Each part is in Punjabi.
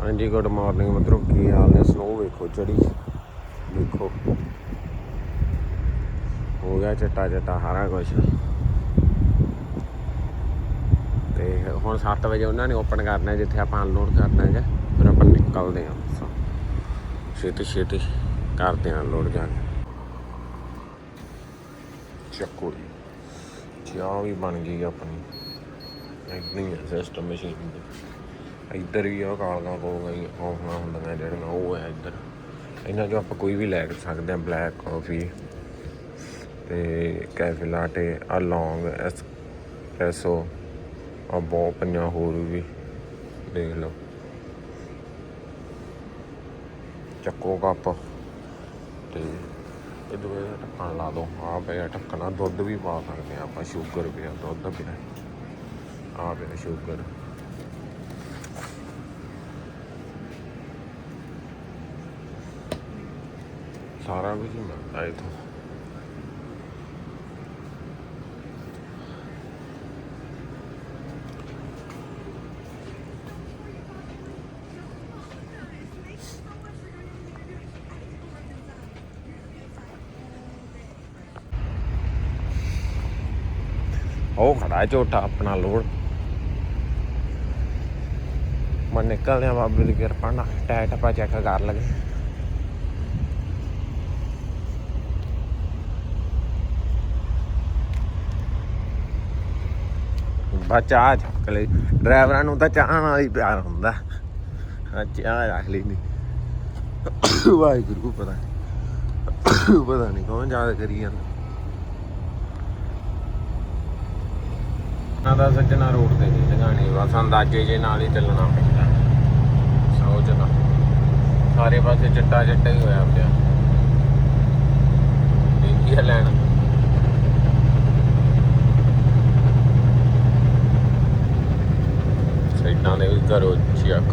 ਹਾਂਜੀ ਗੁੱਡ ਮਾਰਨਿੰਗ ਮਿੱਤਰੋ, ਕੀ ਹਾਲ ਨੇ? ਸਨੋ ਵੇਖੋ ਚੜੀ ਦੇਖੋ। ਹੋ ਗਿਆ ਚਟਾ ਚਟਾ, ਸਾਰਾ ਕੁਝ ਤੇ ਹੁਣ 7 ਵਜੇ ਉਹਨਾਂ ਨੇ ਓਪਨ ਕਰਨਾ, ਜਿੱਥੇ ਆਪਾਂ ਅਨਲੋਡ ਕਰਨਾ ਹੈਗਾ, ਫਿਰ ਆਪਾਂ ਨਿਕਲਦੇ ਹਾਂ ਛੇਤੀ ਛੇਤੀ ਕਰਦੇ ਹਾਂ ਅਨਲੋਡ ਜਾ ਕੇ। ਚੱਕੋ ਜੀ। ਚਾਹ ਵੀ ਬਣ ਗਈ ਆਪਣੀ। ਇਦਾਂ ਹੀ ਸਿਸਟਮ ਮਸ਼ੀਨ ਦਾ। ਇੱਧਰ ਵੀ ਆ ਕਾਲੀਆਂ ਕੋਲੀਆਂ ਹੀ ਆਉਣਾ ਹੁੰਦੀਆਂ ਜਿਹੜੀਆਂ, ਉਹ ਹੈ ਇੱਧਰ। ਇਹਨਾਂ ਚੋਂ ਆਪਾਂ ਕੋਈ ਵੀ ਲੈ ਸਕਦੇ ਹਾਂ ਬਲੈਕ ਕਾਫੀ ਤੇ ਕੈਫੇ ਲਾਟੇ ਆ ਲੌਂਗ ਐਸਪ੍ਰੈਸੋ ਆ ਬਹੁਤ ਪੰਜਾਂ ਹੋਰ ਵੀ, ਦੇਖ ਲਓ। ਚੱਕੋ ਕੱਪ ਤੇ ਇਹ ਦੋਵੇਂ ਢੱਕਣ ਲਾ ਦੋ ਆ ਪਿਆ ਢੱਕਣਾ ਦੁੱਧ ਵੀ ਪਾ ਸਕਦੇ ਆ ਆਪਾਂ ਸ਼ੂਗਰ ਪਿਆ ਦੁੱਧ ਪਿਆ ਆ ਪਿਆ ਸ਼ੂਗਰ ਸਾਰਾ ਕੁਝ ਹੀ ਮਿਲਦਾ ਇੱਥੋਂ ਉਹ ਖੜਾ ਝੋਟਾ ਆਪਣਾ ਲੋੜ ਮੈਂ ਨਿਕਲਦੇ ਆ ਬਾਬੇ ਦੀ ਕਿਰਪਾ ਨਾਲ ਟਾਇਟ ਟੱਪਾ ਚੈੱਕ ਕਰ ਲਗੇ ਬਾ ਚਾਹ ਚੱਕ ਲਈ। ਡਰਾਈਵਰਾਂ ਨੂੰ ਤਾਂ ਚਾਹ ਨਾਲ ਹੀ ਪਿਆਰ ਹੁੰਦਾ। ਆ ਚਾਹ ਰੱਖ ਲਈ ਨਹੀਂ ਵਾਹਿਗੁਰੂ, ਪਤਾ ਨਹੀਂ ਪਤਾ ਨਹੀਂ ਕੌਣ ਯਾਦ ਕਰੀ ਜਾਂਦਾ। ਨਾ ਦਾ ਸੱਜਣਾ ਰੋਡ ਤੇ ਨਹੀਂ ਲਗਾਣੀ ਬਸ ਅੰਦਾਜ਼ੇ ਜੇ ਨਾਲ ਹੀ ਚੱਲਣਾ ਪੈਂਦਾ। ਸੌ ਜਗ੍ਹਾ। ਸਾਰੇ ਪਾਸੇ ਚਿੱਟਾ ਚਿੱਟਾ ਹੀ ਹੋਇਆ ਪਿਆ। ਕੀ ਹੈ ਲੈਣ। ਸਾਈਡਾਂ ਦੇ ਵੀ ਕਰੋ ਚੈੱਕ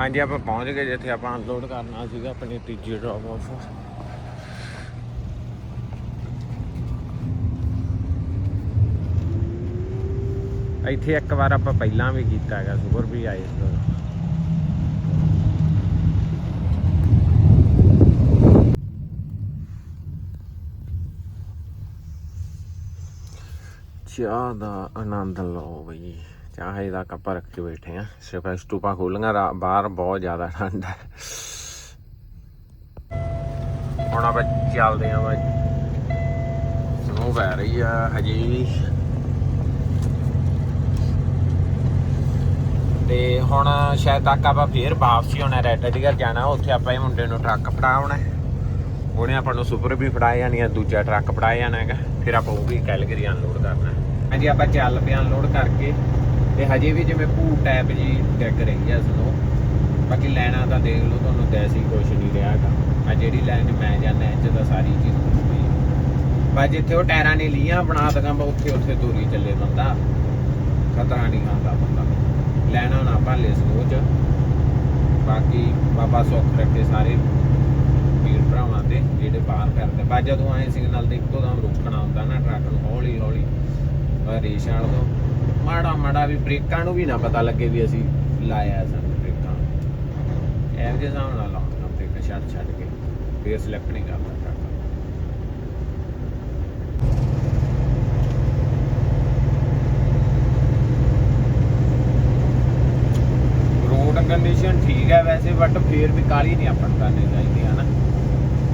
ਹਾਂਜੀ, ਆਪਾਂ ਪਹੁੰਚ ਗਏ ਜਿੱਥੇ ਆਪਾਂ ਅਨਲੋਡ ਕਰਨਾ ਸੀਗਾ, ਆਪਣੀ ਤੀਜੀ ਡ੍ਰੌਪ ਆਫ ਇੱਥੇ ਇੱਕ ਵਾਰ ਆਪਾਂ ਪਹਿਲਾਂ ਵੀ ਕੀਤਾ ਹੈਗਾ ਸੁਪਰ ਵੀ ਆਏ ਇਸ ਤੋਂ ਚਾਹ ਦਾ ਆਨੰਦ ਲਓ ਬਈ। ਚਾਹ ਦਾ ਕੱਪ ਰੱਖ ਕੇ ਬੈਠੇ ਆ। ਸਿਰਫ ਸਟੂਪਾ ਖੋਲੀਆਂ ਬਾਹਰ ਬਹੁਤ ਜ਼ਿਆਦਾ ਠੰਡ ਹੈ। ਹੁਣ ਆਪਾਂ ਚੱਲਦੇ ਆ ਬਈ। ਸਨੋ ਪੈ ਰਹੀ ਆ ਹਜੇ। ਤੇ ਹੁਣ ਸ਼ਾਇਦ ਤੱਕ ਆਪਾਂ ਫੇਰ ਵਾਪਸੀ ਹੋਣਾ ਰੈੱਡ ਟਿਕਰ ਜਾਣਾ, ਉੱਥੇ ਆਪਾਂ ਇਹ ਮੁੰਡੇ ਨੂੰ ਟਰੱਕ ਫੜਾਉਣਾ। ਉਹਨੇ ਆਪਾਂ ਨੂੰ ਸੁਪਰ ਵੀ ਫੜਾਇਆ ਜਾਣੀ ਆ, ਦੂਜਾ ਟਰੱਕ ਫੜਾਇਆ ਜਾਣਾ ਹੈਗਾ, ਫਿਰ ਆਪਾਂ ਉਹ ਵੀ ਕੈਲਗਰੀ ਅਨਲੋਡ ਕਰਨਾ। ਹੈ ਆਪਾਂ ਚੱਲ ਪਿਆ ਅਨਲੋਡ ਕਰਕੇ, ਤੇ ਹਜੇ ਵੀ ਜਿਵੇਂ ਭੂ ਟੈਪ ਜੀ ਡਿੱਗ ਰਹੀ ਆ ਸਨੋ ਬਾਕੀ ਲੈਣਾ ਤਾਂ ਦੇਖ ਲਓ, ਤੁਹਾਨੂੰ ਦੈਸੀ ਕੁਛ ਨਹੀਂ ਰਿਹਾ ਆ ਜਿਹੜੀ ਲਾਈਨ ਮੈਂ ਜਾਂਦਾ, ਇਹ ਤਾਂ ਸਾਰੀ ਚੀਜ਼ ਹੁੰਦੀ ਪਰ ਜਿੱਥੇ ਉਹ ਟਾਇਰਾਂ ਨੇ ਲੀਆਂ ਬਣਾ ਦਗਾ ਮੈਂ ਉੱਥੇ ਉੱਥੇ ਦੂਰੀ ਚੱਲੇ ਬੰਦਾ। ਖਤਰਾ ਨਹੀਂ ਆਉਂਦਾ ਬੰਦਾ। ਲੈਣਾ ਨਾ ਭਾਲੇ ਸਨੋ ਚ ਬਾਕੀ ਬਾਬਾ ਸੁੱਖ ਰੱਖੇ ਸਾਰੇ ਵੀਰ ਭਰਾਵਾਂ ਤੇ ਜਿਹੜੇ ਬਾਹਰ ਕਰਦੇ ਬਾ ਜਦੋਂ ਆਏ ਸਿਗਨਲ ਤੇ ਇੱਕੋ ਦਮ ਰੁਕਣਾ ਹੁੰਦਾ ਨਾ ਟਰੱਕ ਨੂੰ, ਹੌਲੀ ਹੌਲੀ। ਰੇਸ਼ ਵਾਲ ਤੋਂ। ਮਾੜਾ ਮਾੜਾ ਵੀ ਬ੍ਰੇਕਾਂ ਨੂੰ ਵੀ ਨਾ ਪਤਾ ਲੱਗੇ ਵੀ ਅਸੀਂ ਲਾਇਆ ਸਾਨੂੰ ਬ੍ਰੇਕਾਂ। ਐਵ ਜੇ ਹਿਸਾਬ ਨਾਲ ਲਾਉਣਾ ਬ੍ਰੇਕ ਛੱਡ ਛੱਡ ਕੇ, ਫੇਰ ਸਲਿੱਪ ਨਹੀਂ ਕਰਦਾ ਟਰੱਕ ਰੋਡ ਕੰਡੀਸ਼ਨ ਠੀਕ ਹੈ ਵੈਸੇ ਬਟ ਫੇਰ ਵੀ ਕਾਲੀ ਨਹੀਂ ਆਪਣ ਕਰਨੀ ਚਾਹੀਦੀ, ਹੈ ਨਾ?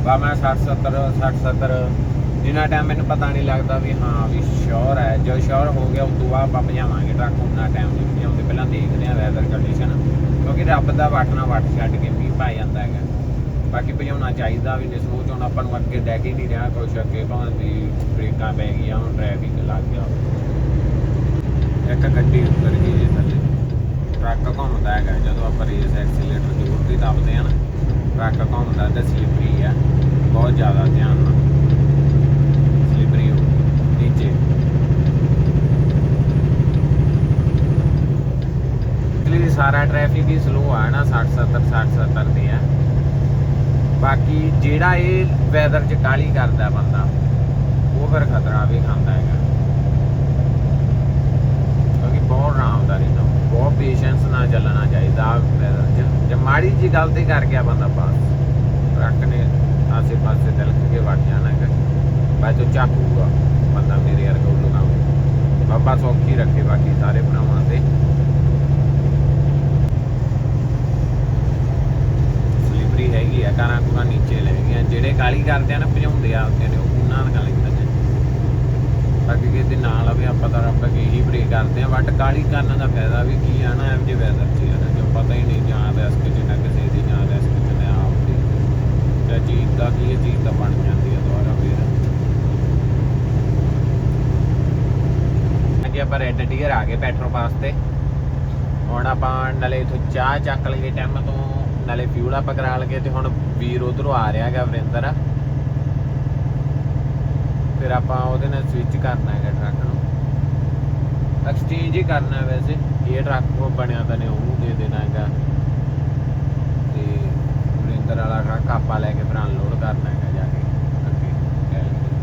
ਬਾ ਮੈਂ 60 70 60 70 ਜਿੰਨਾ ਟਾਈਮ ਮੈਨੂੰ ਪਤਾ ਨਹੀਂ ਲੱਗਦਾ ਵੀ ਹਾਂ, ਵੀ ਸ਼ੋਰ ਹੈ। ਜੋ ਸ਼ੋਰ ਹੋ ਗਿਆ ਉਸ ਤੋਂ ਬਾਅਦ ਆਪਾਂ ਭਜਾਵਾਂਗੇ ਟਰੱਕ ਉਹਨਾਂ ਟਾਈਮ ਨਹੀਂ ਭਜਾਉਂਦੇ। ਪਹਿਲਾਂ ਦੇਖਦੇ ਆ ਵੈਦਰ ਕੰਡੀਸ਼ਨ ਕਿਉਂਕਿ ਰੱਬ ਦਾ ਵਾਟਣਾ ਵੱਟ ਛੱਡ ਕੇ ਮੀਂਹ ਪੈ ਜਾਂਦਾ ਹੈਗਾ। ਬਾਕੀ ਭਜਾਉਣਾ ਚਾਹੀਦਾ ਵੀ ਨਿਸਮੂ ਚੋਂ ਆਪਾਂ ਨੂੰ ਅੱਗੇ ਡੈਕ ਹੀ ਨਹੀਂ ਰਿਹਾ ਕੁਛ, ਅੱਗੇ ਭਾਵੇਂ ਵੀ ਬ੍ਰੇਕਾਂ ਪੈ ਗਈਆਂ, ਹੁਣ ਟ੍ਰੈਫਿਕ ਲੱਗ ਗਿਆ। ਇੱਕ ਗੱਡੀ ਉੱਤਰ ਗਈ। ਟਰੱਕ ਘੁੰਮਦਾ ਹੈਗਾ, ਜਦੋਂ ਆਪਾਂ ਰੇਸ ਐਕਸੀਲੇਟਰ ਜ਼ੋਰ ਦੀ ਦੱਬਦੇ ਆ ਨਾ, ਟਰੱਕ ਘੁੰਮਦਾ ਤੇ ਸਲਿਪਰੀ ਆ, ਬਹੁਤ ਜ਼ਿਆਦਾ ਧਿਆਨ ਨਾਲ। ਸਲਿਪਰੀ ਨੀਚੇ। ਇਸ ਸਾਰਾ ਟ੍ਰੈਫਿਕ ਹੀ ਸਲੋ ਆ ਨਾ 60 70 60 70 ਤੇ ਆ। ਬਾਕੀ ਜਿਹੜਾ ਇਹ ਵੈਦਰ ਚ ਕਾਲੀ ਕਰਦਾ ਬੰਦਾ, ਉਹ ਫਿਰ ਖਤਰਾ ਵੀ ਖਾਂਦਾ ਹੈਗਾ। ਕਿਉਂਕਿ ਬਹੁਤ ਆਰਾਮਦਾਰੀ ਨਾਲ। ਬਹੁਤ ਪੇਸ਼ੈਂਸ ਨਾਲ ਚੱਲਣਾ ਚਾਹੀਦਾ। ਜੇ ਮਾੜੀ ਜੀ ਗਲਤੀ ਕਰ ਗਿਆ ਬੰਦਾ ਪਾਸ ਟਰੱਕ ਨੇ ਆਸੇ ਪਾਸੇ ਤਿਲਕ ਕੇ ਵੜ ਜਾਣਾ ਹੈਗਾ ਬਾਅਦ ਚੋਂ ਚਾਕੂਗਾ ਬੰਦਾ ਮੇਰੇ ਯਾਰ ਕੋਲ ਲਗਾਉ ਬਾਬਾ ਸੌਖੀ ਰੱਖੇ ਬਾਕੀ ਸਾਰੇ ਭਰਾਵਾਂ ਤੇ। ਸਲਿਪਰੀ ਹੈਗੀ ਆ ਕਾਰਾਂ ਕੁਰਾਂ ਨੀਚੇ ਲੈ ਗਈਆਂ। ਜਿਹੜੇ ਕਾਲੀ ਕਰਦੇ ਆ ਨਾ, ਭਜਾਉਂਦੇ ਆ ਉੱਤੇ ਨੇ ਉਹਨਾਂ ਨਾਲ ਗੱਲ ਕਰਦੇ ਬਾਕੀ ਕਿਸੇ ਦੇ ਨਾਲ ਆਵੇ ਆਪਾਂ ਤਾਂ ਰੱਬ ਕੇ ਹੀ ਬ੍ਰੇਕ ਕਰਦੇ ਆ ਬਟ ਕਾਲੀ ਕਰਨ ਦਾ ਫਾਇਦਾ ਵੀ ਕੀ ਆ ਨਾ ਐਵੇਂ ਜੇ ਵੈਦਰ ਚ ਆ ਜੋ ਪਤਾ ਹੀ ਨਹੀਂ ਜਾਂ ਰਿਸਕ ਚ ਕਿਸੇ ਦੀ, ਜਾਂ ਰਿਸਕ ਚ ਆਪ ਦੀ। ਜਾਂ ਚੀਜ਼ ਦਾ ਕੀ ਇਹ ਚੀਜ਼ ਤਾਂ ਬਣ ਜਾਂਦੀ ਆ ਦੁਬਾਰਾ ਫੇਰ। ਅੱਗੇ ਆਪਾਂ ਰੈੱਡ ਟੀਅਰ ਆ ਗਏ ਪੈਟਰੋ ਪਾਸ ਤੇ। ਹੁਣ ਆਪਾਂ ਨਾਲੇ ਇਥੋਂ ਚਾਹ ਚੱਕ ਲਈਏ ਟਾਈਮ ਤੋਂ, ਨਾਲੇ ਫਿਊਲ ਆਪਾਂ ਕਰਾ ਲਈਏ ਤੇ ਹੁਣ ਵੀਰ ਉਧਰੋਂ ਆ ਰਿਹਾ ਹੈਗਾ ਵਰਿੰਦਰ। ਫਿਰ ਆਪਾਂ ਉਹਦੇ ਨਾਲ ਸਵਿਚ ਕਰਨਾ ਹੈਗਾ ਟਰੱਕ ਨੂੰ। ਐਕਸਚੇਂਜ ਹੀ ਕਰਨਾ ਵੈਸੇ। ਇਹ ਟਰੱਕ ਉਹ ਬਣਿਆ ਤਾਂ ਨੇ ਉਹਨੂੰ ਦੇ ਦੇਣਾ ਹੈਗਾ। ਤੇ ਰਿੰਦਰ ਵਾਲਾ ਟਰੱਕ ਆਪਾਂ ਲੈ ਕੇ ਫਿਰ ਅਨਲੋਡ ਕਰਨਾ ਹੈਗਾ ਜਾ ਕੇ ਅੱਗੇ ਕੈਲਗਰੀ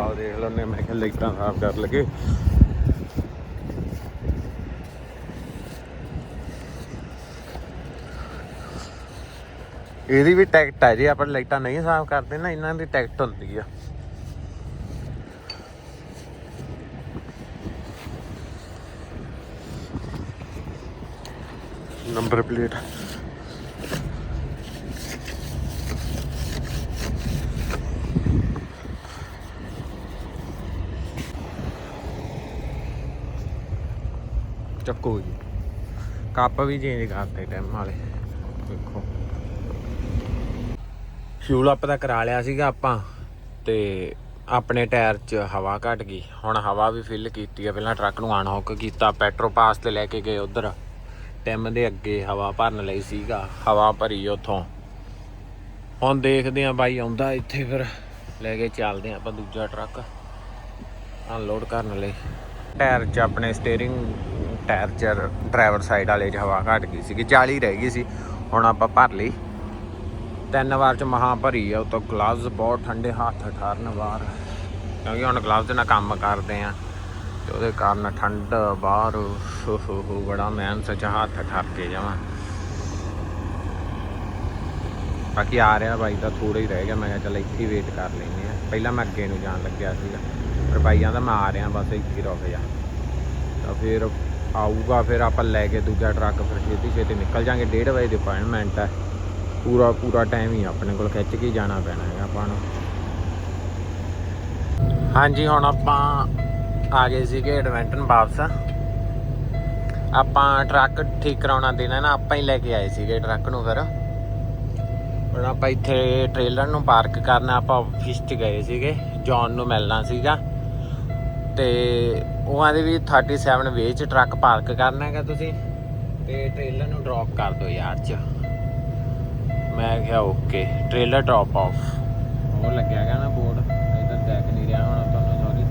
ਲਾਈਟਾਂ ਦੇਖ ਲੈਣੇ ਮੈਂ ਕਿਹਾ ਲਾਈਟਾਂ ਸਾਫ਼ ਕਰ ਲਗੇ ਇਹਦੀ ਵੀ ਟਿਕਟ ਹੈ ਜੇ, ਆਪਾਂ ਲਾਈਟਾਂ ਨਹੀਂ ਸਾਫ਼ ਕਰਦੇ ਨਾ, ਇਹਨਾਂ ਦੀ ਟਿਕਟ ਹੁੰਦੀ ਆ। Number plate. ਚੱਕੋ ਜੀ। ਕੱਪ ਵੀ ਚੇਂਜ ਕਰਤੇ ਟਾਈਮ ਵਾਲੇ। ਦੇਖੋ। ਫਿਊਲ ਅਪ ਦਾ ਕਰਾ ਲਿਆ ਸੀਗਾ ਆਪਾਂ, ਤੇ ਆਪਣੇ ਟਾਇਰ 'ਚ ਹਵਾ ਘਟ ਗਈ। ਹੁਣ ਹਵਾ ਵੀ ਫਿਲ ਕੀਤੀ ਆ, ਪਹਿਲਾਂ ਟਰੱਕ ਨੂੰ ਅਨਹੌਕ ਕੀਤਾ ਪੈਟਰੋ ਪਾਸ ਤੇ ਲੈ ਕੇ ਗਏ ਉਧਰ। ਟੈਮ ਦੇ ਅੱਗੇ ਹਵਾ ਭਰਨ ਲਈ ਸੀਗਾ, ਹਵਾ ਭਰੀ ਉਥੋਂ। ਹੁਣ ਦੇਖਦੇ ਆ ਬਾਈ ਆਉਂਦਾ ਇੱਥੇ ਫਿਰ। ਲੈ ਕੇ ਚੱਲਦੇ ਆ ਆਪਾਂ ਦੂਜਾ ਟਰੱਕ ਅਨਲੋਡ ਕਰਨ ਲਈ। ਟਾਇਰ 'ਚ ਆਪਣੇ ਸਟੀਅਰਿੰਗ ਟਾਇਰ 'ਚ ਡਰਾਈਵਰ ਸਾਈਡ ਵਾਲੇ 'ਚ ਹਵਾ ਘਟ ਗਈ ਸੀਗੀ 40 ਰਹਿ ਗਈ ਸੀ, ਹੁਣ ਆਪਾਂ ਭਰ ਲਈ। ਤਿੰਨ ਵਾਰ 'ਚ ਮਹਾ ਭਰੀ ਆ, ਉਤੋਂ ਗਲਵਜ਼ ਬਹੁਤ ਠੰਡੇ ਹੱਥ ਠਾਰਨ ਬਾਹਰ ਕਿਉਂਕਿ ਹੁਣ ਗਲਵਜ਼ ਨਾਲ ਕੰਮ ਕਰਦੇ ਆ, ਤੇ ਉਹਦੇ ਕਾਰਨ ਠੰਡ ਬਾਹਰ ਬੜਾ ਮੈਨ ਸੱਚ ਹੱਥ ਠਰ ਕੇ ਜਾਵਾਂ। ਬਾਕੀ ਆ ਰਿਹਾ ਬਾਈ ਤਾਂ ਥੋੜਾ ਹੀ ਰਹਿ ਗਿਆ, ਮੈਂ ਕਿਹਾ ਚੱਲ ਇੱਥੇ ਹੀ ਵੇਟ ਕਰ ਲੈਂਦੇ ਆ। ਪਹਿਲਾਂ ਮੈਂ ਅੱਗੇ ਨੂੰ ਜਾਣ ਲੱਗਿਆ ਸੀਗਾ, ਪਰ ਬਾਈਆਂ ਦਾ ਮੈਂ ਆ ਰਿਹਾ, ਬਸ ਇੱਥੇ ਹੀ ਰੁਕ ਜਾ। ਤਾਂ ਫਿਰ ਆਊਗਾ, ਫਿਰ ਆਪਾਂ ਲੈ ਕੇ ਦੂਜਾ ਟਰੱਕ ਫਿਰ ਛੇਤੀ ਛੇਤੀ ਨਿਕਲ ਜਾਾਂਗੇ। 1:30 ਵਜੇ ਦੀ ਅਪਾਇੰਟਮੈਂਟ ਹੈ। ਪੂਰਾ ਪੂਰਾ ਟਾਈਮ ਹੀ ਆਪਣੇ ਕੋਲ, ਖਿੱਚ ਕੇ ਜਾਣਾ ਪੈਣਾ ਹੈਗਾ ਆਪਾਂ ਨੂੰ। ਹਾਂਜੀ, ਹੁਣ ਆਪਾਂ ਆ ਗਏ ਸੀਗੇ ਐਡਵੈਂਟਨ ਵਾਪਸ। ਆਪਾਂ ਟਰੱਕ ਠੀਕ ਕਰਾਉਣਾ ਦੇਣਾ ਨਾ, ਆਪਾਂ ਹੀ ਲੈ ਕੇ ਆਏ ਸੀਗੇ ਟਰੱਕ ਨੂੰ ਫਿਰ। ਹੁਣ ਆਪਾਂ ਇੱਥੇ ਟ੍ਰੇਲਰ ਨੂੰ ਪਾਰਕ ਕਰਨਾ, ਆਪਾਂ ਆਫਿਸ 'ਚ ਗਏ ਸੀਗੇ ਜੌਨ ਨੂੰ ਮਿਲਣਾ ਸੀਗਾ। ਤੇ ਉਹਾਂ ਦੇ ਵੀ 37 ਵੇ 'ਚ ਟਰੱਕ ਪਾਰਕ ਕਰਨਾ ਹੈਗਾ ਤੁਸੀਂ, ਤੇ ਟ੍ਰੇਲਰ ਨੂੰ ਡ੍ਰੌਪ ਕਰ ਦਿਓ ਯਾਰ 'ਚ। ਮੈਂ ਕਿਹਾ ਓਕੇ ਟ੍ਰੇਲਰ ਡ੍ਰੌਪ ਆਫ ਉਹ ਲੱਗਿਆ ਗਿਆ ਨਾ ਬੋਰਡ ਇਧਰ ਦੇਖ ਨਹੀਂ ਰਿਹਾ ਹੁਣ ਤੁਹਾਨੂੰ ਸੌਰੀ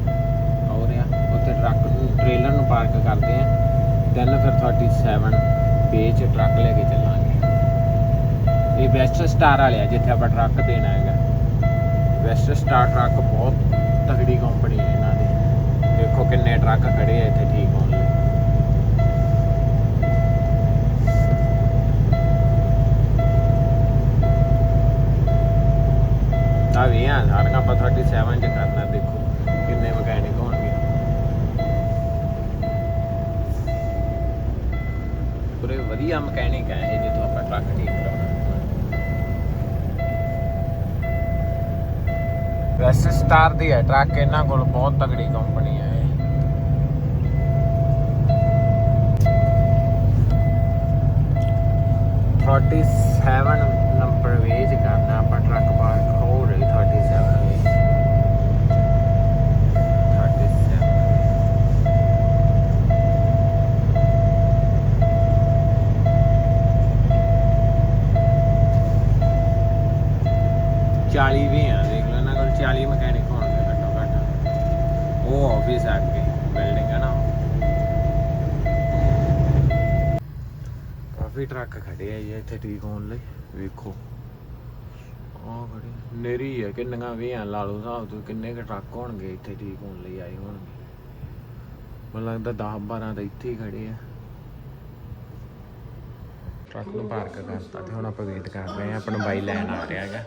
ਹੋ ਰਿਹਾ, ਉੱਥੇ ਟਰੱਕ ਨੂੰ ਟ੍ਰੇਲਰ ਨੂੰ ਪਾਰਕ ਕਰਦੇ ਆ। ਦੈਨ ਫਿਰ 37 ਵੇ 'ਚ ਟਰੱਕ ਲੈ ਕੇ ਚੱਲਾਂਗੇ। ਇਹ ਵੈਸਟ ਸਟਾਰ ਵਾਲਿਆ, ਜਿੱਥੇ ਆਪਾਂ ਟਰੱਕ ਦੇਣਾ ਹੈਗਾ। ਵੈਸਟ ਸਟਾਰ ਟਰੱਕ ਬਹੁਤ ਤਗੜੀ ਕੰਪਨੀ ਹੈ। ਦੇਖੋ ਕਿੰਨੇ ਟਰੱਕ ਖੜੇ ਆ, ਇੱਥੇ ਠੀਕ ਹੋਣ ਲਈ। ਆ ਵੀ ਆ, ਸਾਰੀਆਂ ਆਪਾਂ 37 ਚ ਕਰਨਾ, ਦੇਖੋ ਕਿੰਨੇ ਮਕੈਨਿਕ ਹੋਣਗੇ। ਪੂਰੇ ਵਧੀਆ ਮਕੈਨਿਕ ਹੈ ਇਹ, ਜਿੱਥੋਂ ਆਪਾਂ ਟਰੱਕ ਠੀਕ ਕਰਾਉਣਾ। ਵੈਸਟ ਸਟਾਰ ਦੀ ਹੈ ਟਰੱਕ ਇਹਨਾਂ ਕੋਲ ਬਹੁਤ ਤਗੜੀ ਕੰਪਨੀ ਹੈ। ਇਹ ਥਰਟੀ ਸੈਵਨ ਨੰਬਰ ਵੇਜ ਕਰਨਾ ਆਪਾਂ ਟਰੱਕ ਟਰੱਕ ਖੜੇ ਆ ਜੀ ਇੱਥੇ ਠੀਕ ਹੋਣ ਲਈ। ਵੇਖੋ। ਆਹ ਖੜੇ ਨੇਰੀ ਹੈ ਕਿੰਨੀਆਂ ਵੀ ਲਾ ਲਓ ਹਿਸਾਬ ਤੋਂ, ਕਿੰਨੇ ਕੁ ਟਰੱਕ ਹੋਣਗੇ ਇੱਥੇ ਠੀਕ ਹੋਣ ਲਈ ਆਏ ਹੋਣਗੇ। ਮੈਨੂੰ ਲੱਗਦਾ 10 12 ਤਾਂ ਇੱਥੇ ਹੀ ਖੜੇ ਆ। ਟਰੱਕ ਨੂੰ ਪਾਰਕ ਕਰਤਾ ਤੇ ਹੁਣ ਆਪਾਂ ਵੇਟ ਕਰ ਰਹੇ ਆ, ਆਪਣਾ ਬਾਈ ਲੈਣ ਆ ਰਿਹਾ ਹੈਗਾ।